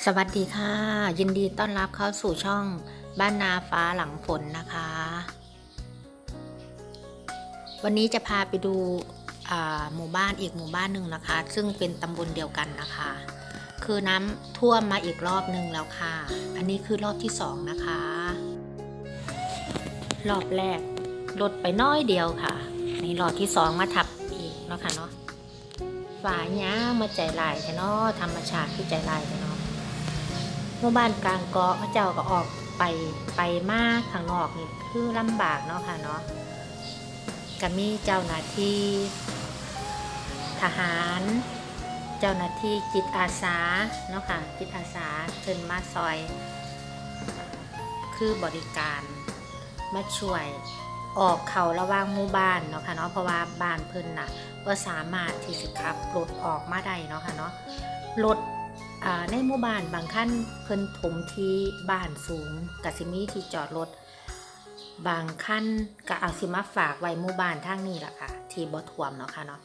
สวัสดีค่ะ ยินดีต้อนรับเข้าสู่ช่องบ้านนาฟ้าหลังฝนนะคะ วันนี้จะพาไปดูหมู่บ้านอีกหมู่บ้านหนึ่งนะคะ ซึ่งเป็นตำบลเดียวกันนะคะ คือน้ำท่วมมาอีกรอบหนึ่งแล้วค่ะ อันนี้คือรอบที่สองนะคะ รอบแรกลดไปน้อยเดียวค่ะนี่รอบที่สองมาทับอีกเนาะค่ะเนาะฝาเนี้ยมาใจลายแค่เนาะธรรมชาติที่ใจลายแค่เนาะ หมู่บ้านกลางเกาะพระเจ้าก็ออกไปไปมากข้างนอกนี่คือลำบากเนาะค่ะเนาะก็มีเจ้าหน้าที่ทหาร เจ้าหน้าที่จิตอาสาเนาะค่ะจิตอาสาขึ้นมาซอย คือบริการมาช่วยออกเขาระหว่างหมู่บ้านเนาะค่ะเนาะเพราะว่าบ้านเพิ่นน่ะก็สามารถที่จะขับรถออกมาได้เนาะค่ะเนาะรถ ในหมู่บ้านบางขั้นเพิ่นถมที่บ้านสูงกสิมีที่จอดรถบางขั้นก็เอาสิมาฝากไว้หมู่บ้านทางนี้ล่ะค่ะ ที่บ่ท่วมเนาะค่ะเนาะ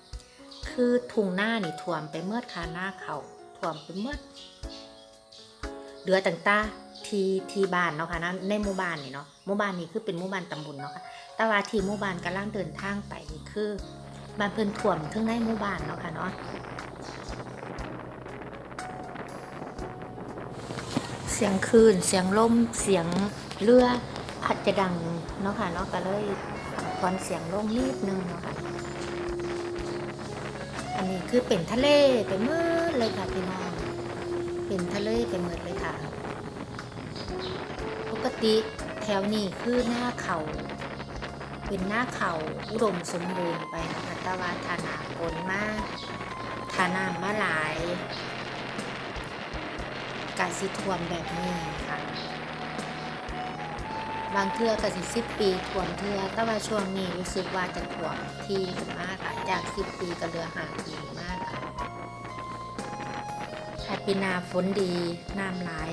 คือทุ่งหน้านี่ท่วมไปเมื่อคาหน้าเขาท่วมไปเมื่อเหลือต่างๆที่ที่บ้านเนาะค่ะนะในหมู่บ้านนี่เนาะหมู่บ้านนี้คือเป็นหมู่บ้านตำบลเนาะค่ะแต่ว่าที่หมู่บ้านกำลังเดินทางไปนี่คือบ้านเพิ่นท่วมถึงในหมู่บ้านเนาะค่ะเนาะ เสียงคลื่นเสียงลมเสียงเรืออาจจะดังเนาะค่ะเนาะก็เลยตอนเสียงลงนิดนึงเนาะค่ะอันนี้คือเป็นทะเลไปเมื่อเลยค่ะพี่น้องเป็นทะเลไปเมื่อเลยค่ะ ปกติแถวนี้คือหน้าเขาเป็นหน้าเขาอุดมสมบูรณ์ไปนะคะต่ว่าทานาฝนมากทาน้ำมาหลาย กาสิท่วมแบบนี้ค่ะบางเทื่อกาสิสิบปีท่วมเทื่อแต่ว่าช่วงนี้รู้สึกว่าจะท่วมทีขึ้นมากค่ะจากสิบปีก็เหลือห้าปีมากค่ะถ้าปีนาฝนดีน้ำไหลาย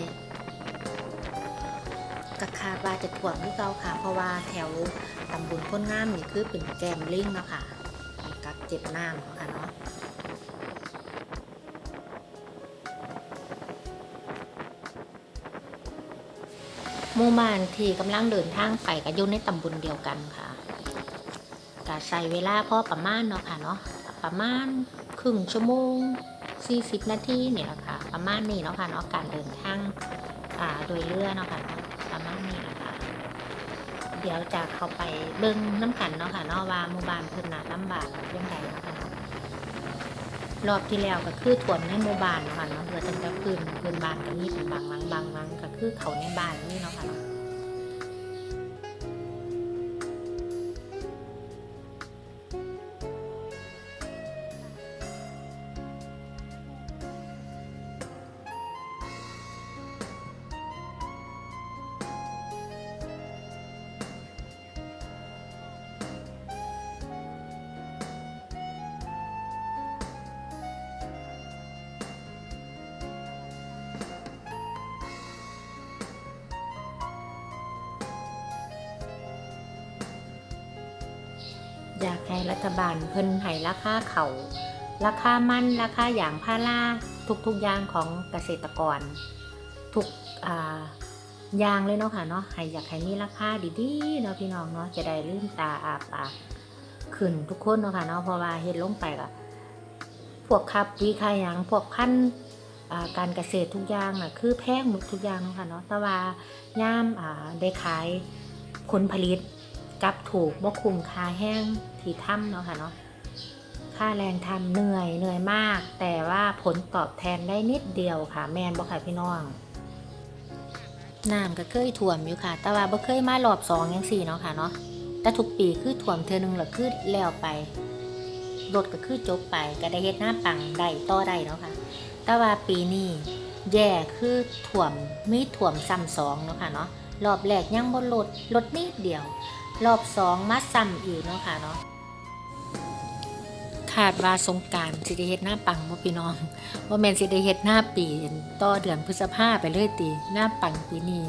ก็คาดว่าจะท่วมที่เก่าค่ะ เพราะว่าแถวตำบลพ้นน้ำนี่คือเป็นแกมลิงเนาะค่ะกับเจ็บน้ำเนาะค่ะเนาะ หมู่บ้านที่กำลังเดินทางไปก็อยู่ในตำบลเดียวกันค่ะก็ใช้เวลาพอประมาณเนาะค่ะเนาะประมาณครึ่งชั่วโมง 40 นาทีเนี่ยแหละค่ะ ประมาณนี้เนาะค่ะเนาะการเดินทางอ่าโดยเรือเนาะค่ะประมาณนี้แหละคะเดี๋ยวจะเข้าไปเบิ่งน้ำกันเนาะค่ะเนาะว่าหมู่บ้านเพิ่นน่ะลำบากเรื่องเนาะค่ะ รอบที่แล้วก็คือท่วมในหมู่บ้านเนาะค่ะเนาะเพื่อตั้งแต่พื้นพื้นบ้านก็มีเป็นบางหลังบางหลังก็คือเขาในบ้านนี่เนาะค่ะเนาะ อยากให้รัฐบาลเพิ่นให้ราคาเขาราคามันราคาอย่างพาราทุกๆอย่างของเกษตรกร ทุกอ่าอย่างเลยเนาะค่ะเนาะให้อยากให้มีราคาดีๆเนาะพี่น้องเนาะจะได้ลืมตาอาปากขึ้นทุกคนเนาะค่ะเนาะเพราะว่าเฮ็ดลงไปก็พวกคับวีคายังพวกพันการเกษตรทุกอย่างน่ะคือแพงหมดทุกอย่างเนาะค่ะเนาะแต่ว่าย่ามได้ขายผลผลิต กับถูกบ่คุ้มค่าแห้งที่ทำเนาะค่ะเนาะค่าแรงทำเหนื่อยเหนื่อยมาก แต่ว่าผลตอบแทนได้นิดเดียวค่ะ แมนบ่ค่ะพี่น้องน้ำก็เคยท่วมอยู่ค่ะ แต่ว่าบ่เคยมารอบสองยังสี่เนาะค่ะเนาะแต่ทุกปีคือท่วมเทื่อนึงแล้วคือแล้วไปรถก็คือจบไปก็ได้เฮ็ดหน้าปังได้ต่อได้เนาะค่ะ แต่ว่าปีนี้แย่คือท่วมมีท่วมซ้ำสองเนาะค่ะเนาะ รอบแรกยังบ่ลดลดนิดเดียว รอบสองมาซ้ำอีกเนาะค่ะเนาะคาดว่าสงการสิได้เฮ็ดหน้าปังบ่พี่น้องว่าแม่นสิได้เฮ็ดหน้าปีต่อเดือนพฤษภาไปเลยติหน้าปังปีนี้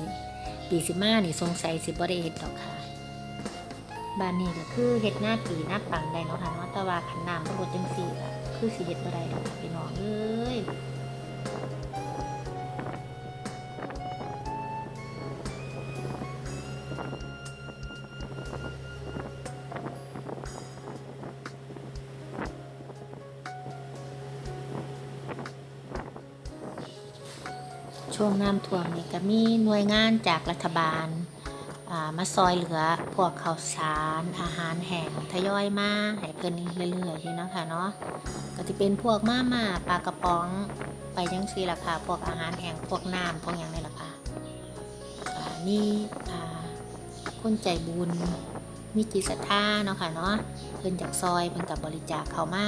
ปีสิมานี่สงสัยสิบ่ได้เฮ็ดดอกค่ะบ้านนี้ก็คือเฮ็ดหน้าปีหน้าปังได้เนาะค่ะเนาะแต่ว่าคันน้ำบ่ลดจังซี่ก็คือสิเฮ็ดบ่ได้ดอกพี่น้องเอ้ย น้ำท่วมนี่ก็มีหน่วยงานจากรัฐบาลมาซอยเหลือพวกข้าวสารอาหารแห้งทยอยมาให้เพิ่นเรื่อยๆอยู่เนาะค่ะเนาะก็จะเป็นพวกมาม่าปลากระป๋องไปจังซี่ล่ะค่ะพวกอาหารแห้งพวกน้ำพวกหยังนี่ล่ะค่ะอ่ามีอ่าคนใจบุญมีจิตศรัทธาเนาะค่ะเนาะเพิ่นจากซอยเพิ่นกับบริจาคเข้ามา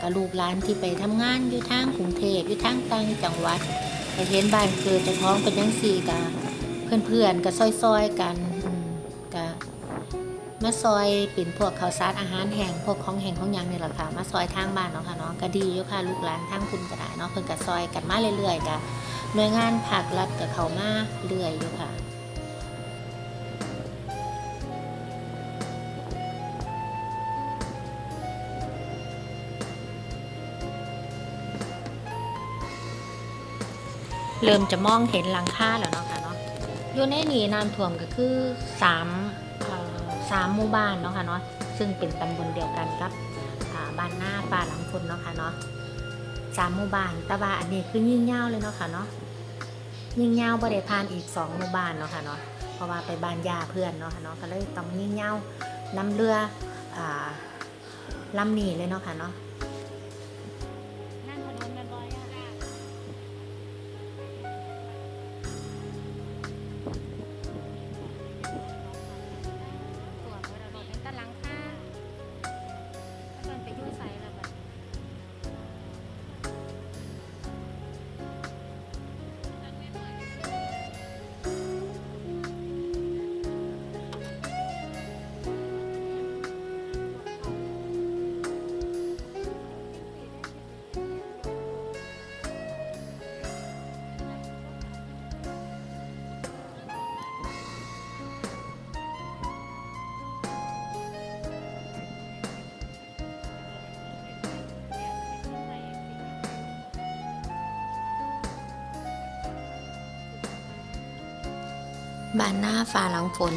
กับลูกหลานที่ไปทำงานอยู่ทางกรุงเทพอยู่ทางต่างจังหวัด ไปเห็นบ้านเกิดจะท้องเป็นยังสี่กะเพื่อนๆก็ซอยๆกันกะมาซอยเป็นพวกข้าวสารอาหารแห้งพวกของแห้งของยังนี่แหละค่ะมาซอยทางบ้านเนาะค่ะเนาะก็ดีอยู่ค่ะลูกหลานทางคุณก็ได้เนาะเพิ่นก็ซอยกันมาเรื่อยๆกะหน่วยงานภาครัฐก็เข้ามาเรื่อยอยู่ค่ะ เริ่มจะมองเห็นหลังคาแล้วเนาะค่ะเนาะอยู่ในนี้น้ำท่วมก็คือสามสามหมู่บ้านเนาะค่ะเนาะซึ่งเป็นตำบลเดียวกันกับบ้านหน้าป่าหลังพลเนาะค่ะเนาะสามหมู่บ้านแต่ว่าอันนี้คือยิ่งยาเลยเนาะค่ะเนาะยิ่งยาวบ่ได้ผ่านอีกสองหมู่บ้านเนาะค่ะเนาะเพราะว่าไปบ้านยาเพื่อนเนาะค่ะเนาะก็เลยต้องยิ่งยาวนํเรืออ่าลำนี้เลยเนาะค่ะเนาะ บ้านหน้าฝ่าหลังฝน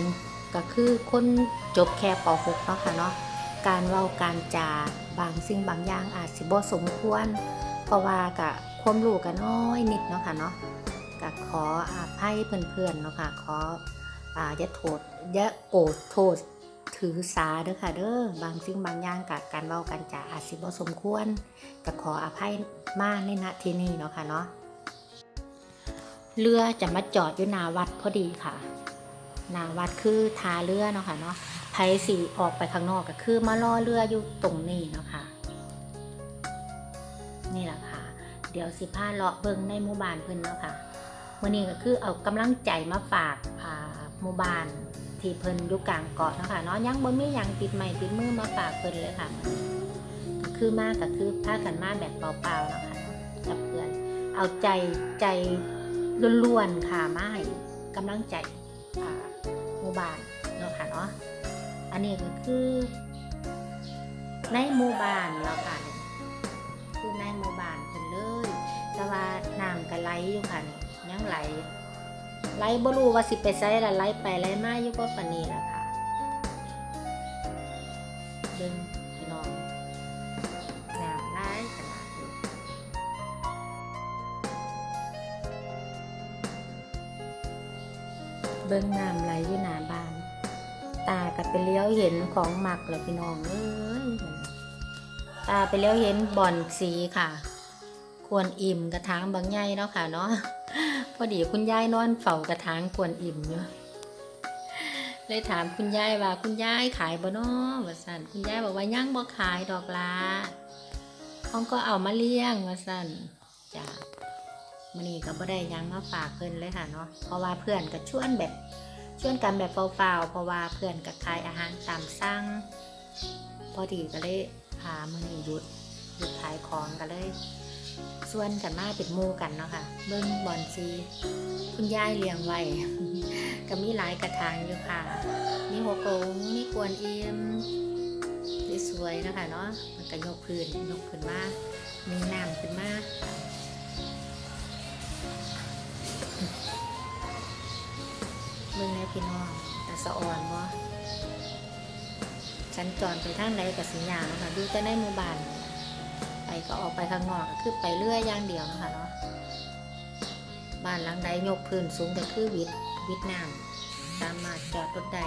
ก็คือคนจบแค่ป .6 เนาะค่ะเนาะการเว้าการจาบางสิ่งบางอย่างอาจสิบ่สมควร เพราะว่ากะความรู้ก็น้อยนิดเนาะค่ะเนาะก็ขออาภัยเพื่อนๆเนาะค่ะขออ่าอย่าโทษอย่าโกรธโทษถือสาเด้อค่ะเด้อบางสิ่งบางอย่างกับการเว้าการจาอาจสิบ่สมควรก็ขออภัยมากในณที่นี้เนาะค่ะเนาะ เรือจะมาจอดอยู่นาวัดพอดีค่ะนาวัดคือทาเรือเนาะค่ะเนาะไผสีออกไปข้างนอกก็คือมารอเรืออยู่ตรงนี้เนาะค่ะ นี่แหละค่ะ เดี๋ยวสิพาเลาะเบิงในหมู่บ้านเพิ่นเนาะค่ะมื่อนี้ก็คือเอากำลังใจมาฝากหมู่บ้านที่เพิ่นอยู่กลางเกาะเนาะค่ะเนาะยังบ่มีหยังติดใหม่ติดมือมาฝากเพิ่นเลยค่ะก็คือมากก็คือพากันมาแบบเปล่าๆเนาะค่ะกับเพื่อนเอาใจใจ ล้วนๆค่ะมาให้กำลังใจอ่าหมู่บ้านเนาะค่ะเนาะอันนี้ก็คือในหมู่บ้านเนาค่ะคือในหมู่บ้านเพิ่นเลย แต่ว่าน้ำก็ไหลอยู่ค่ะนี่ยังไหลไหลบ่รู้ว่าสิไปไสละไหลไปไหลมาอยู่ก็ปานนี้ล่ะค่ะเบิ่งพี่น้อง บิ้งน้ำไหลอยู่หน้าบ้าน ตาก็ไปเลี้ยวเห็นของหมักแล้วพี่น้องเอ้ยตาไปเลี้ยวเห็นบ่อนสีค่ะ ควรอิ่มกระถางบางใหญ่เนาะค่ะเนาะพอดีคุณยายนอนเฝ้ากระถางควรอิ่มอยู่เลยถามคุณยายว่าคุณยายขายบ่นาะว่าสั่นคุณยายบอกว่ายังบ่ขายดอกลาห้องก็เอามาเลี้ยงว่าสั่นจ้า มันนี้ก็บ่ได้ยังมาฝากเพิ่นเลยค่ะเนาะเพราะว่าเพื่อนก็ชวนแบบชวนกันแบบเปล่าๆเพราะว่าเพื่อนก็ขายอาหารตามสั่งพอดีก็เลยพามื้อนี้หยุดหยุดขายของก็เลยชวนกันมาเป็นมูกันเนาะค่ะเบิ่งบอนซีคุณยายเลี้ยงไว้ก็มีหลายกระถางอยู่ค่ะ มีหัวโกงมีกวนเอียมสวยๆนะคะเนาะมันก็ยกพื้นยกขึ้นมามีน้ำขึ้นมา เบิ่งในพี่น้องแต่สะอ่อนบ่ฉันจรไปทางไหนกับสัญญาณนะคะดูแต่ในหมู่บ้านไปก็ออกไปข้างนอกก็คือไปเรื่อยอย่างเดียวนะคะเนาะบ้านหลังใดยกพื้นสูงก็คือวิดวิดน้ำสามารถจอดรถได้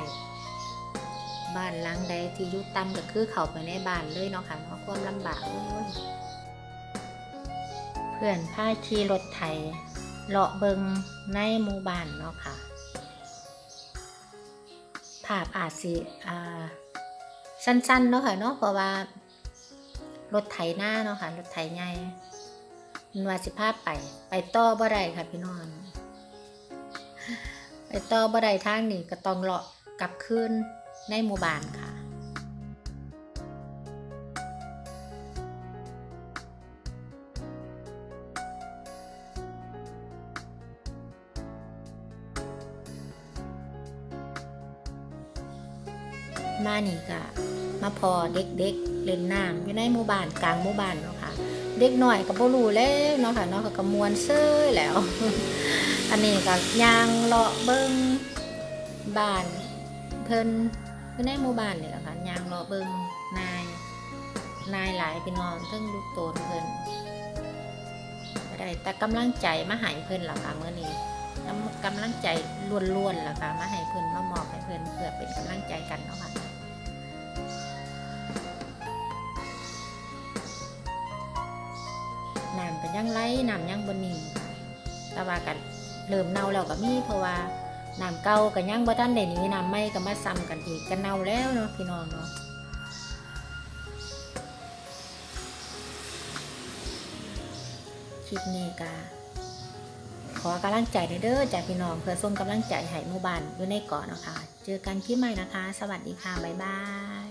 บ้านหลังใดที่ยุต่ำก็คือเข้าไปในบ้านเลยเนาะค่ะเนาะความลำบากเพื่อนพาขี่รถไถ เลาะเบิงในหมู่บ้านเนาะค่ะ ภาพอาจสิสั้นๆเนาะค่ะเนาะเพราะว่ารถไถหน้าเนาะค่ะรถไถใหญ่มันว่าสิพาไป ไปต่อบ่ได้ค่ะพี่น้องไปต่อบ่ได้ทางนี้ก็ต้องเลาะกลับคืนในหมู่บ้านค่ะ มานี่ก็มาพอเด็กๆเล่นน้ำอยู่ในหมู่บ้านกลางหมู่บ้านเนาะค่ะ เด็กหน่อยก็บ่รู้แล้วเนาะค่ะเนาะเขาก็มวนเซ้ยแล้ว อันนี้ก็ยางเลาะเบิ่งบ้านเพิ่นอยู่ในหมู่บ้านนี่แหละค่ะยางเลาะเบิ่งนายนายหลายพี่น้องเทั้งลูกโตนเพิ่นได้แต่กำลังใจมาให้เพิ่นล่ะค่ะเมื้อนี้ นำกำลังใจล้วนๆล่ะค่ะมาให้เพิ่อนมามอบให้เพิ่อนเพื่อเป็นกำลังใจกันเนาะค่ะน้ำก็ยังไหลน้ำยังบนนิ่งค่ะวากันเริ่มเน่าแล้วก็มีเพราะว่าน้ำเก่าก็ยังบ่ทันได้นี้น้ำใหม่ก็มาซ้ำกันอีกก็เน่าแล้วเนาะพี่น้องเนาะคลิปนี้ก็ อกำลังใจเด้อจากพี่น้องเพื่อส่งกำลังใจให้หมู่บ้านอยู่ในเกาะเนาะคะ เจอกันคลิปใหม่นะคะ สวัสดีค่ะ บ๊ายบาย